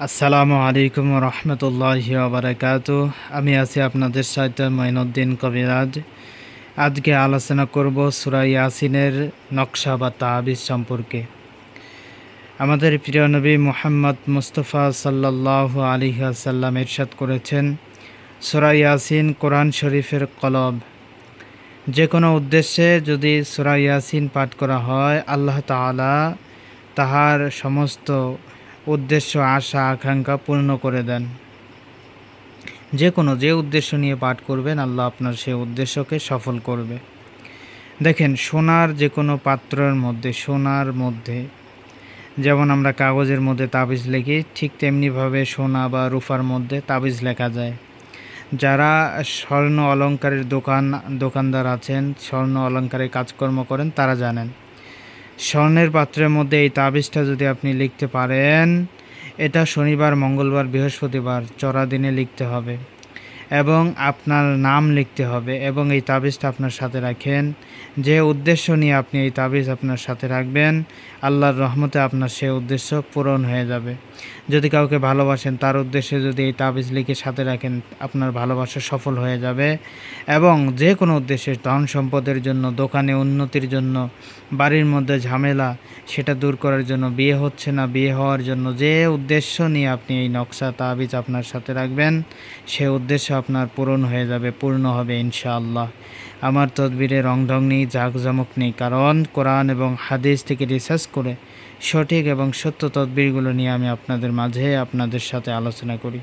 আসসালামু আলাইকুম রহমতুল্লাহ বারাকাত। আমি আছি আপনাদের সাথে মঈনুদ্দিন কবিরাজ। আজকে আলোচনা করব সুরা ইয়াসিনের নকশা বা তাহাবিজ সম্পর্কে। আমাদের প্রিয় নবী মোহাম্মদ মুস্তফা সাল্লাহ আলী আসাল্লাম এরশাদ করেছেন, সুরা ইয়াসিন কোরআন শরীফের কলব। যে কোনো উদ্দেশ্যে যদি সুরা ইয়াসিন পাঠ করা হয়, আল্লাহ তাআলা তাহার সমস্ত উদ্দেশ্য, আশা, আকাঙ্ক্ষা পূর্ণ করে দেন। যে কোনো যে উদ্দেশ্য নিয়ে পাঠ করবেন, আল্লাহ আপনার সেই উদ্দেশ্যকে সফল করবে। দেখেন, সোনার যে কোনো পাত্রের মধ্যে, সোনার মধ্যে, যেমন আমরা কাগজের মধ্যে তাবিজ লিখি, ঠিক তেমনিভাবে সোনা বা রূফার মধ্যে তাবিজ লেখা যায়। যারা স্বর্ণ অলঙ্কারের দোকান, দোকানদার আছেন, স্বর্ণ অলঙ্কারের কাজকর্ম করেন, তারা জানেন। স্বর্ণের পাত্রের মধ্যে এই তাবিজটা যদি আপনি লিখতে পারেন, এটা শনিবার, মঙ্গলবার, বৃহস্পতিবার, চড়া দিনে লিখতে হবে। এবং আপনার নাম লিখতে হবে এবং এই তাবিজটা আপনার সাথে রাখেন। যে উদ্দেশ্য নিয়ে আপনি এই তাবিজ আপনার সাথে রাখবেন, আল্লাহর রহমতে আপনার সে উদ্দেশ্য পূরণ হয়ে যাবে। যদি কাউকে ভালোবাসেন, তার উদ্দেশ্যে যদি এই তাবিজ লিখে সাথে রাখেন, আপনার ভালোবাসা সফল হয়ে যাবে এবং যে কোনো উদ্দেশ্যে ধন সম্পদের জন্য, দোকানে উন্নতির জন্য, বাড়ির মধ্যে ঝামেলা, সেটা দূর করার জন্য, বিয়ে হচ্ছে না, বিয়ে হওয়ার জন্য, যে উদ্দেশ্য নিয়ে আপনি এই নকশা তাবিজ আপনার সাথে রাখবেন, সে উদ্দেশ্য আপনার পূরণ হয়ে যাবে, পূর্ণ হবে ইনশাআল্লাহ। আমার তদবিরে রংঢং নেই, জাঁকজমক নেই, কারণ কোরআন এবং হাদিস থেকে রিসার্চ করে সঠিক এবং সত্য তদবিরগুলো নিয়ে আমি আপনাদের মাঝে আপনাদের সাথে আলোচনা করি।